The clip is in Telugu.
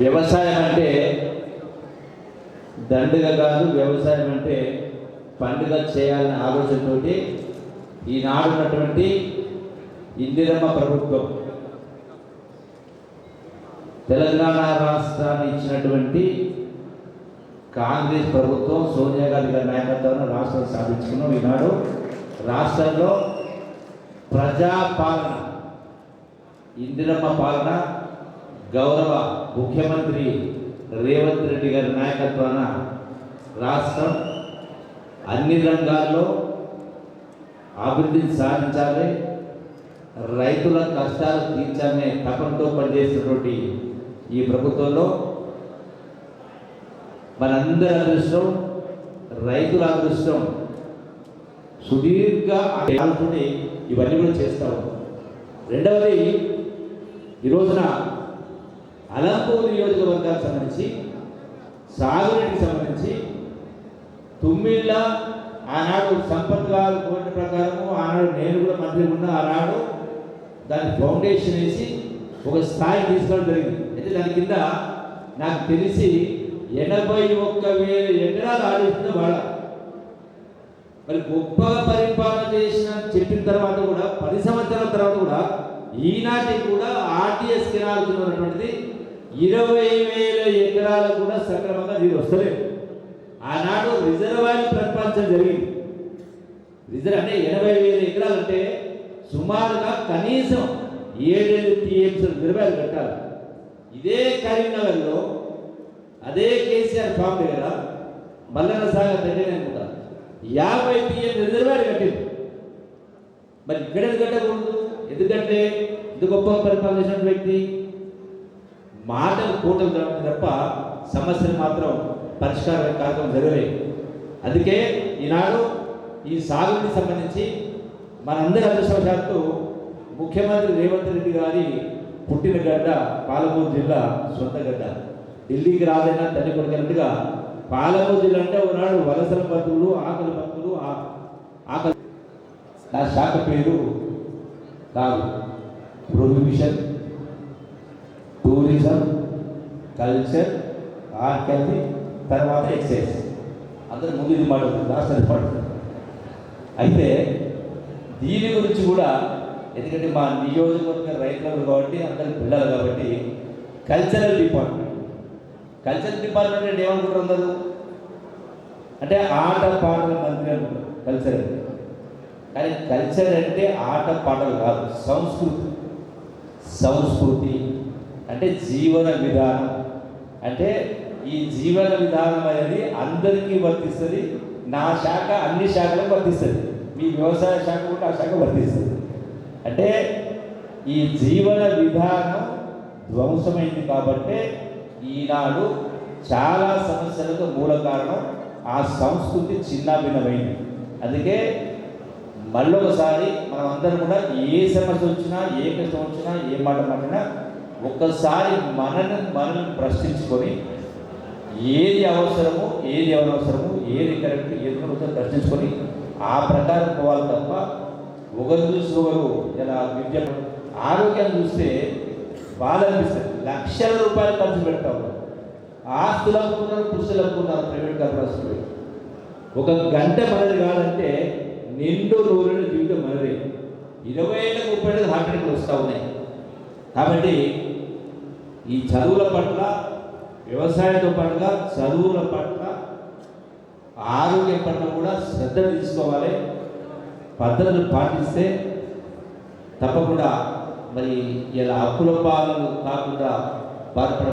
వ్యవసాయం అంటే దండుగ కాదు వ్యవసాయం అంటే పండుగ చేయాలనే ఆలోచనతోటి ఈనాడు ఉన్నటువంటి ఇందిరమ్మ ప్రభుత్వం తెలంగాణ రాష్ట్రాన్ని ఇచ్చినటువంటి కాంగ్రెస్ ప్రభుత్వం సోనియా గాంధీ గారి నాయకత్వంలో రాష్ట్రం సాధించుకున్నాం ఈనాడు. రాష్ట్రంలో ప్రజాపాలన ఇందిరమ్మ పాలన గౌరవ ముఖ్యమంత్రి రేవంత్ రెడ్డి గారి నాయకత్వాన రాష్ట్రం అన్ని రంగాల్లో అభివృద్ధిని సాధించాలి రైతుల కష్టాలు తీర్చాలనే తపనతో పనిచేసినటువంటి ఈ ప్రభుత్వంలో మనందరి అదృష్టం రైతుల అదృష్టం సుదీర్ఘ ఇవన్నీ కూడా చేస్తాం రెండవది ఈ రోజున అలంపూర్ నియోజకవర్గాలకు సంబంధించి సాగునీటికి సంబంధించి తుమ్మిళ్ళ ఆనాడు సంపత్ గారు కోరిన ప్రకారము ఆనాడు నేను కూడా మంత్రి ఉన్న ఆనాడు దాని ఫౌండేషన్ వేసి ఒక స్థాయి తీసుకోవడం జరిగింది. అయితే దాని కింద నాకు తెలిసి ఎనభై ఒక్క వేల ఎకరాలు ఆడిస్తుంది వాళ్ళ. మరి గొప్పగా పరిపాలన చేసిన చెప్పిన తర్వాత కూడా పది సంవత్సరాల తర్వాత కూడా ఈనాటికి కూడా ఆర్టీఎస్ కెనాల్ ఉన్నటువంటిది ఇరవై వేల ఎకరాలు కూడా సక్రమంగా నీరు వస్తలేదు. ఆనాడు రిజర్వాయర్ ప్రతిపాదించడం జరిగింది. రిజర్వ్ అంటే ఎనభై వేల ఎకరాలు అంటే సుమారుగా కనీసం ఏడేళ్ళు టీఎంసీ రిజర్వాయర్ కట్టాలి. ఇదే కరీంనగర్లో అదే కేసీఆర్ ఫామ్ దగ్గర మల్లన్న సాగర్ దగ్గర అనుకుంటా యాభై టీఎం రిజర్వాయర్ కట్టింది. మరి ఇక్కడ ఎందుకంటే కట్టకూడదు? ఎందుకంటే ఇది గొప్ప పరిపాలన చేసిన వ్యక్తి మాటలు కూటలు తప్ప సమస్యలు మాత్రం పరిష్కారం కార్యక్రమం జరగలేదు. అందుకే ఈనాడు ఈ సాగుకి సంబంధించి మనందరి అదృష్టవశాత్తు ముఖ్యమంత్రి రేవంత్ రెడ్డి గారి పుట్టిన గడ్డ పాలమూరు జిల్లా సొంత గడ్డ. ఢిల్లీకి రాదైనా తల్లి కొడుకున్నట్టుగా పాలమూరు జిల్లా అంటే ఒకనాడు వలసల బంధువులు ఆకలి బంధువులు ఆకలి నా శాఖ పేరు కాదు. ప్రొహిబిషన్ టూరిజం కల్చర్ ఆర్కల్ని తర్వాత ఎక్సైజ్. అందరూ ముందు ఇది మాట్లాడుతుంది లాస్ట్ అది మాట్లాడుతుంది అయితే దీని గురించి కూడా ఎందుకంటే మా నియోజకవర్గ రైతులు కాబట్టి అందరు పిల్లలు కాబట్టి కల్చరల్ డిపార్ట్మెంట్ కల్చరల్ డిపార్ట్మెంట్ అంటే ఏమనుకుంటారు అందరూ? అంటే ఆట పాటల మంత్రి అనుకుంటారు కల్చర్ అంటే కానీ కల్చర్ అంటే ఆట పాటలు కాదు సంస్కృతి. సంస్కృతి. అంటే జీవన విధానం. అంటే ఈ జీవన విధానం అనేది అందరికీ వర్తిస్తుంది నా శాఖ అన్ని శాఖలకు వర్తిస్తుంది. మీ వ్యవసాయ శాఖ కూడా ఆ శాఖ వర్తిస్తుంది. అంటే ఈ జీవన విధానం ధ్వంసమైంది కాబట్టి ఈనాడు చాలా సమస్యలకు మూల కారణం ఆ సంస్కృతి చిన్నాభిన్నమైంది. అందుకే మళ్ళొకసారి మనం అందరం కూడా ఏ సమస్య వచ్చినా ఏ కష్టం వచ్చినా ఏ మాట మాట్లాడినా ఒక్కసారి మనని మనల్ని ప్రశ్నించుకొని ఏది అవసరమో ఏది అనవసరము ఏది కరెక్ట్ ఏది కరెక్ట్ ప్రశ్నించుకొని ఆ ప్రకారం పోవాలి తప్ప ఒకరు చూసి ఒకరు ఇలా విద్య ఆరోగ్యాన్ని చూస్తే బాధ అనిపిస్తుంది లక్షల రూపాయలు ఖర్చు పెడతాము ఆస్తులు అమ్ముకున్నారు పురుషులు అమ్ముకున్నారు ప్రైవేట్ కార్పొరేషన్లు. ఒక గంట మనది కాదంటే నిండు నూనె జీవితం మనదే. ఇరవై ఏళ్ళ ముప్పై ఏళ్ళకి హార్ట్ అటాక్లు వస్తూ ఉన్నాయి. కాబట్టి ఈ చదువుల పట్ల వ్యవసాయంతో పట్ల చదువుల పట్ల ఆరోగ్యం పట్ల కూడా శ్రద్ధ తీసుకోవాలి. పద్ధతులు పాటిస్తే తప్పకుండా మరి ఇలా అప్పుల పాలన కాకుండా బాధపడ